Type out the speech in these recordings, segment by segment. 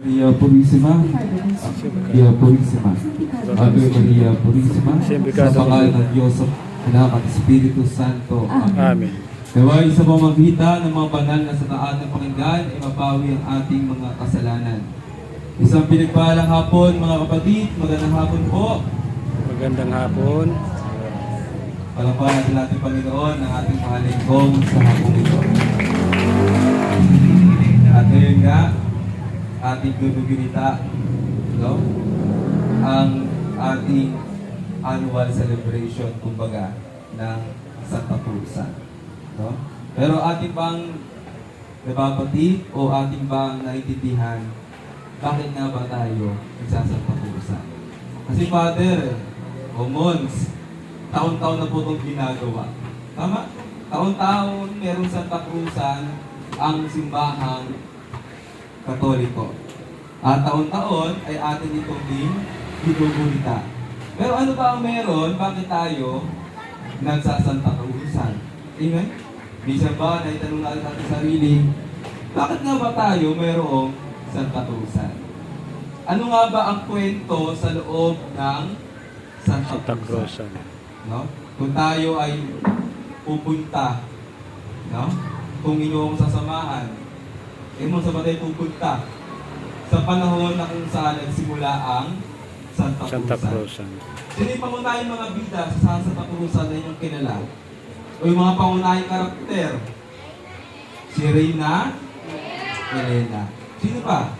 Maria Purisima, Maria Purisima, Ave Maria Purisima, sa pangalan ng Diyos, Anak at Espiritu Santo. Amen. Naway sa pamagitan ng mga banal na sa taat ng pakinggan, ay mapawi ang ating mga kasalanan. Isang pinagpalang hapon, mga kapatid, magandang hapon po. Magandang hapon. Palakpakan natin natin Panginoon ang ating mahaling kong sa hapong ito. At ngayon nga, ating gugugunita, no? ang ating annual celebration, kumbaga, ng Santa Cruzan. No? Pero ating bang nababati o ating bang naiintindihan bakit nga ba tayo nagsasanta Cruzan? Kasi Father, o Mons, taon-taon na po itong ginagawa. Tama? Taon-taon meron Santa Cruzan ang simbahang katoliko. At taon-taon ay atin itong din ginugunita. Pero ano ba ang meron? Bakit tayo nagsasanta Cruzan? Amen? Minsan ba, naitanong natin ating sarili, bakit nga ba tayo mayroong Santa Cruzan? Ano nga ba ang kwento sa loob ng Santa Santa? Cruzan. no? Kung tayo ay pupunta, no? Kung inyong sasamahan, eh mo sa tayo pupunta sa panahon na kung saan nagsimula ang Santa, Santa Cruzan. Cruzan. Sino yung pangunahing mga bida sa Santa Cruzan na inyong kilala? O yung mga pangunahing karakter? Si Reyna Elena. Sino pa?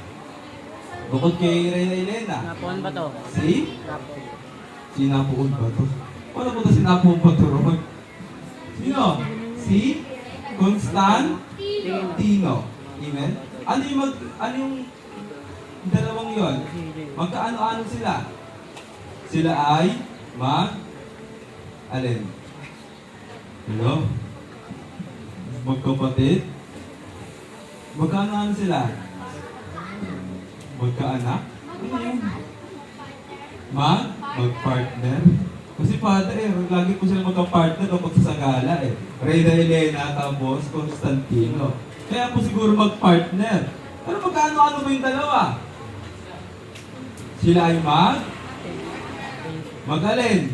Bukod kay Reyna Elena. Napuan ba to? Si? Napon. Sinapuon ba to? Paano po ito sinapuon ba to, Ron? Sino? Si? Constantino. Amen? Ano yung mag, ano yung dalawang yon? Magkaano-ano sila? Sila ay mag alin? Hello? Magkapatid? Magkaano-ano sila? Magkaanak? Ano yun? Mag? Mag-partner? Kasi father eh, lagi po sila magka-partner o pagsasagala eh. Reyna Elena tapos Constantino. Kaya po siguro mag-partner. Pero magkano-ano ba yung dalawa? Sila ay mag? Mag-alin?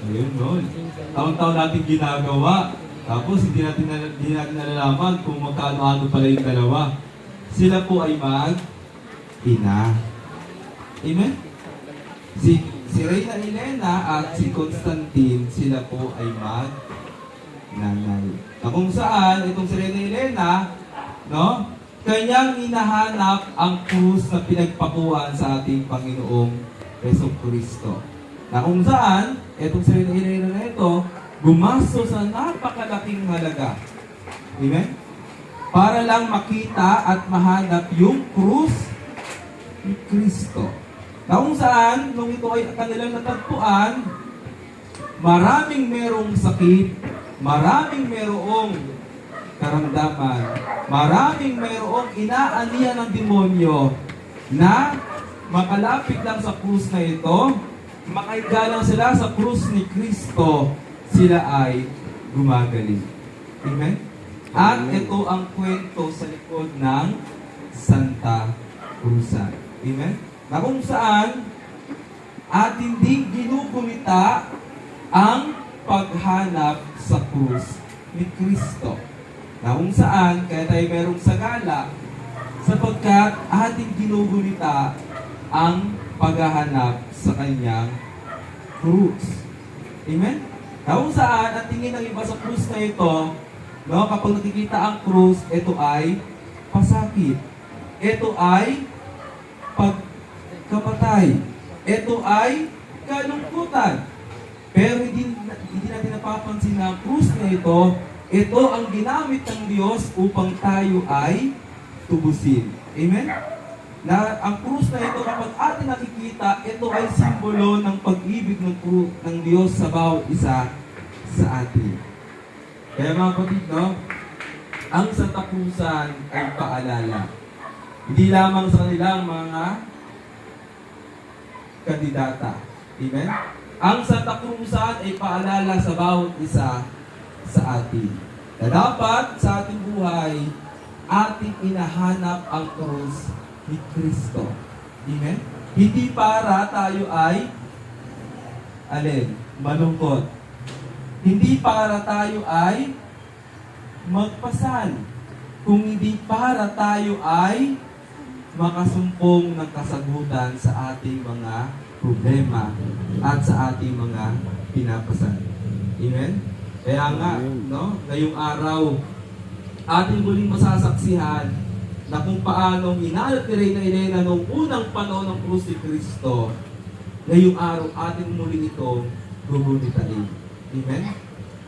Ayun, no. Taon-taon natin ginagawa. Tapos hindi natin, nal- hindi natin nalalaman kung magkano-ano pala yung dalawa. Sila po ay mag? Ina. Amen? Si, si Reyna Elena at si Constantine, sila po ay mag nanay. Na kung saan, itong si Reyna Elena, no? Kanyang hinahanap ang krus na pinagpakuan sa ating Panginoong Yeso Kristo. Na kung saan, itong si Reyna Elena na ito, gumasto sa napakalaking halaga. Amen? Para lang makita at mahanap yung krus ni Kristo. Na kung saan, nung ito ay kanilang natagpuan, maraming merong sakit, maraming merong karamdaman, maraming merong inaanihan ng demonyo na makalapit lang sa krus na ito, makaiga lang sila sa krus ni Kristo, sila ay gumagaling. Amen? At ito ang kwento sa likod ng Santa Cruzan. Amen? Na kung saan atin ding ginugunita ang paghanap sa krus ni Kristo. Na kung saan, kaya tayo merong sagala, sapagkat ating ginugunita ang paghahanap sa kanyang krus. Amen? Na kung saan, ang tingin ng iba sa krus na ito, no, kapag nakikita ang krus, ito ay pasakit. Ito ay pagkapatay. Ito ay kalungkutan. Pero hindi, hindi natin napapansin na ang krus na ito, ito ang ginamit ng Diyos upang tayo ay tubusin. Amen? Na ang krus na ito, kapag atin nakikita, ito ay simbolo ng pag-ibig ng, ng Diyos sa bawat isa sa atin. Kaya mga kapatid, no? Ang Santa Cruzan ay paalala. Hindi lamang sa kanilang mga kandidata. Amen? Ang Santa Cruzan ay paalala sa bawat isa sa atin. Na dapat sa ating buhay, ating inahanap ang krus ni Kristo. Amen? Hindi para tayo ay alin, malungkot. Hindi para tayo ay magpasal. Kung hindi para tayo ay makasumpong ng kasagutan sa ating mga problema at sa ating mga pinapasal. Amen? Kaya nga, no, ngayong araw, ating muling masasaksihan na kung paano hinalot ni Reyna Elena noong unang panahon ng krus ni Kristo, ngayong araw ating muli ito gugunitain. Amen?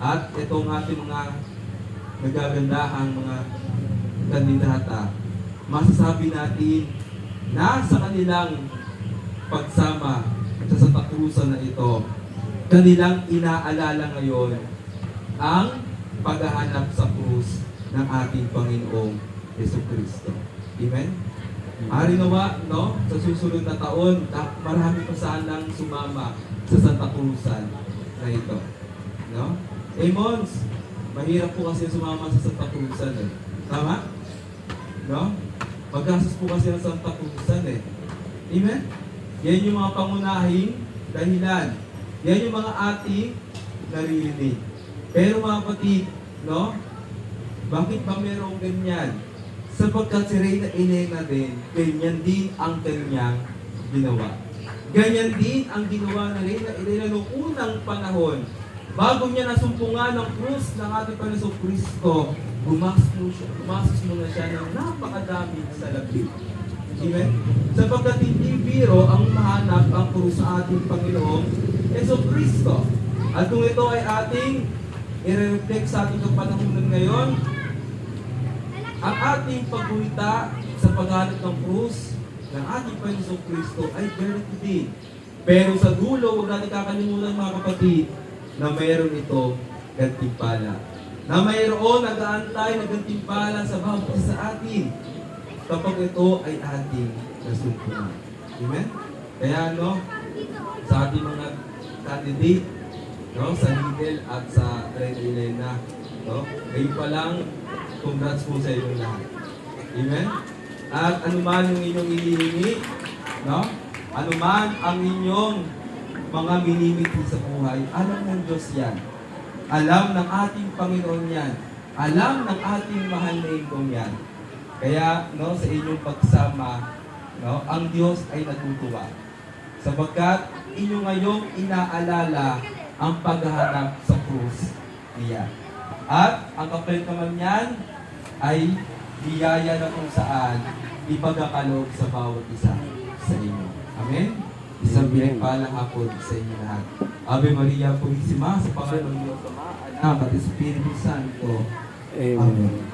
At itong ating mga nagagandahang mga kandidata, masasabi natin na sa kanilang pagsama sa Santa Cruzan na ito, kanilang inaalala ngayon ang paghahanap sa krus ng ating Panginoong Yeso Kristo. Amen? Ari nawa, no, sa susunod na taon, marami pa sanang sumama sa Santa Cruzan na ito. No? Eh, Mons, mahirap po kasi sumama sa Santa Cruzan eh. Tama? No? Magastos po kasi ang Santa Cruzan eh. Amen? Yan yung mga pangunahing dahilan. Yan yung mga ating naririnig. Pero mga kapatid, no? Bakit ba merong ganyan? Sapagkat si Reyna Elena din, ganyan din ang kanyang ginawa. Ganyan din ang ginawa ni Reyna Elena noong unang panahon. Bago niya nasumpungan ng krus ng ating Panginoon Kristo, gumastos gumastos muna siya ng napakadaming salapi. Amen? Sapagkat hindi biro ang mahanap ang krus sa ating Panginoong Yeso Kristo. At kung ito ay ating i-reflect sa ating kapanahonan ngayon, ang ating paggunita sa paghanap ng krus ng ating Panginoong Kristo ay ganito din. Pero sa dulo, huwag natin kakalimutan mga kapatid, na mayroon ito gantimpala. Na mayroon nag-aantay na gantimpala sa bawat sa atin kapag ito ay ating nasumpungan. Amen? Kaya no, sa ating mga candidate, no, sa Lidl at sa Red Elena, no, ngayon pa lang, congrats po sa inyong lahat. Amen? At anuman yung inyong ilihingi, no, anuman ang inyong mga minimiti sa buhay, alam ng Diyos yan. Alam ng ating Panginoon yan. Alam ng ating mahal na ingkong yan. Kaya, no, sa inyong pagsama, no, ang Diyos ay natutuwa. Sapagkat inyo ngayong inaalala ang paghahanap sa krus niya. At ang kapalit niyan ay biyaya na kung saan ipagkakaloob sa bawat isa sa inyo. Amen? Isang pinagpalang hapon sa inyo lahat. Ave Maria Purísima, sa pangalan ng Diyos Ama, Anak at Espiritu Santo. Amen. Amen.